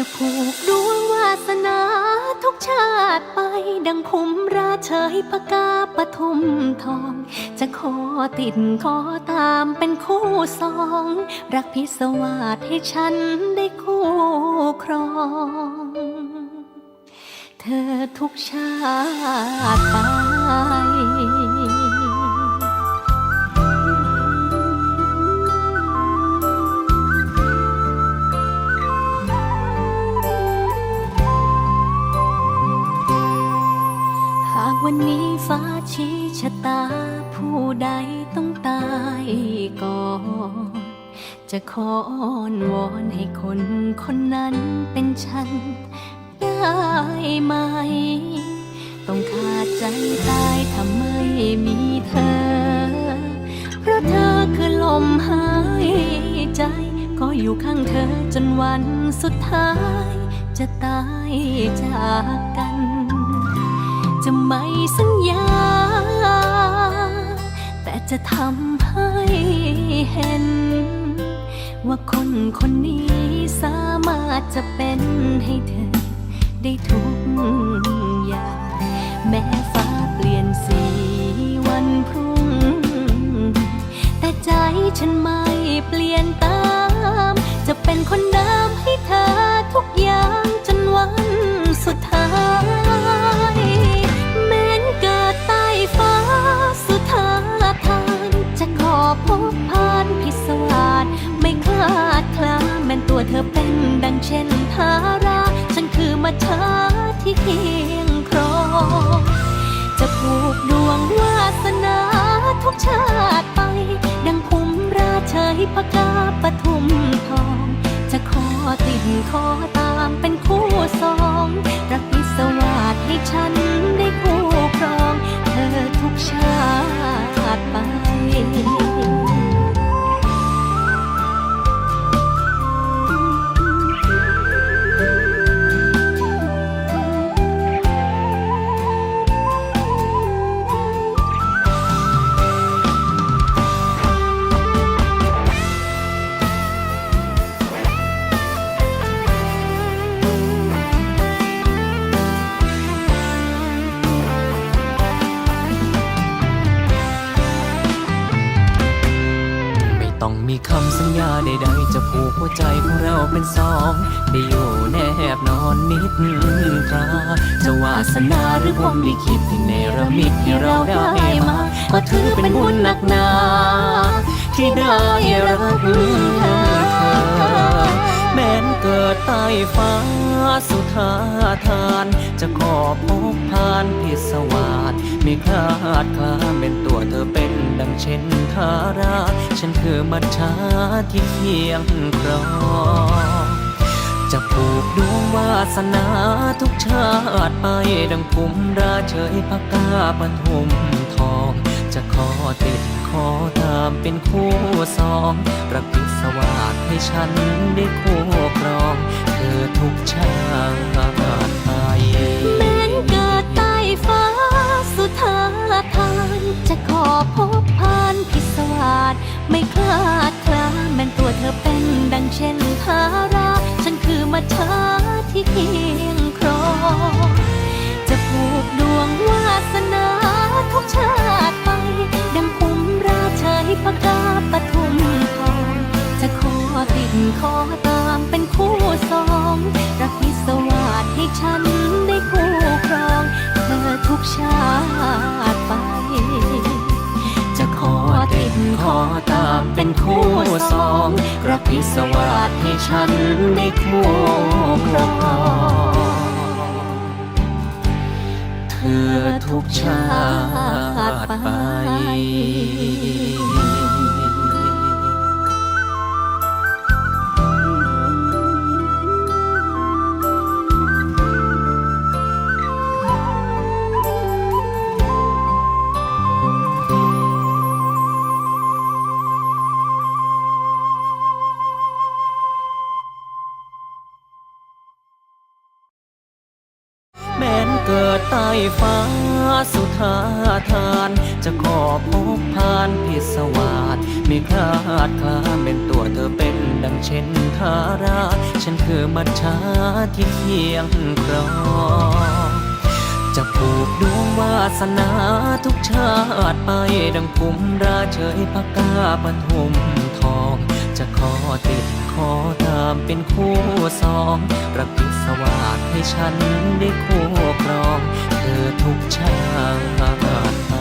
จะผูกดวงวาสนาทุกชาติไป ดังคุมราเชยปากาปทุมทอง จะขอติดขอตามเป็นคู่สอง รักพิศวาสให้ฉันได้คู่ครอง เธอทุกชาติไป ฟ้าชี้ชะตา ผู้ใดต้องตายก่อน จะขออ้อนวอนให้คนคนนั้นเป็นฉัน ได้ไหม ต้องขาดใจตายถ้าไม่มีเธอ เพราะเธอคือลมหายใจ ก็อยู่ข้างเธอจนวันสุดท้าย จะตายจากกัน จะไม่สัญญา แต่จะทำให้เห็น ว่าคนคนนี้สามารถจะเป็นให้เธอ ได้ทุกอย่าง แม้ฟ้าเปลี่ยนสีวันพรุ่ง แต่ใจฉันไม่เปลี่ยนตาม จะเป็นคนเดิมให้เธอ มาช้าที่เคียงครอง จะผูกดวงวาสนาทุกชาติไป ดังคุ้มราเชยปากาปทุมทอง จะขอติดขอตามเป็นคู่สองรักพิศวาสให้ฉันได้คู่ครอง เธอทุกชาติไป คำสัญญาใดๆจะผูกหัวใจของเราเป็นสองได้อยู่แนบนอนนิดตราจะวาสนาหรือความลิขิตที่เนรมิตให้เราได้มา ก็ถือเป็นบุญหนักหนา ที่ได้รักเธอแม้ นเกิดใต้ฟ้าสุธาทาน จะขอพบผ่านพิศวาสม่คลาดคลาเป็นตัวเธอเป็นดังเช่นทารา ฉันคือมัจฉาที่เคียงครองจะผูกดวงวาสนาทุกชาติไปดังภูมิราเชยปากาปทุมทอง จะขอติดขอตามเป็นคู่สองปรักพิศวาสให้ฉันได้คู่ครองเธอทุกชาติไปแม้นเกิดใต้ฟ้าสุธาทาน จะขอพบผ่านพิศวาสไม่คลาดคลาแม้นตัวเธอเป็นดังเช่นทารา ฉันคือมาช้า พิสวาสให้ฉันได้คู่ครองเธอทุกชาติไป นเกิดใต้ฟ้าสุธาทาน จะขอพบผ่านพิศวาสม่คลาดคลาเป็นตัวเธอเป็นดังเช่นทารา ฉันคือมัจฉาที่เคียงครองจะผูกดวงวาสนาทุกชาติไปดังภูมิราเฉยปากกาปทุมทอง จะขอติดขอตามเป็นคู่สองประพิสวาสให้ฉันได้คู่ครอง เธอทุกชาติ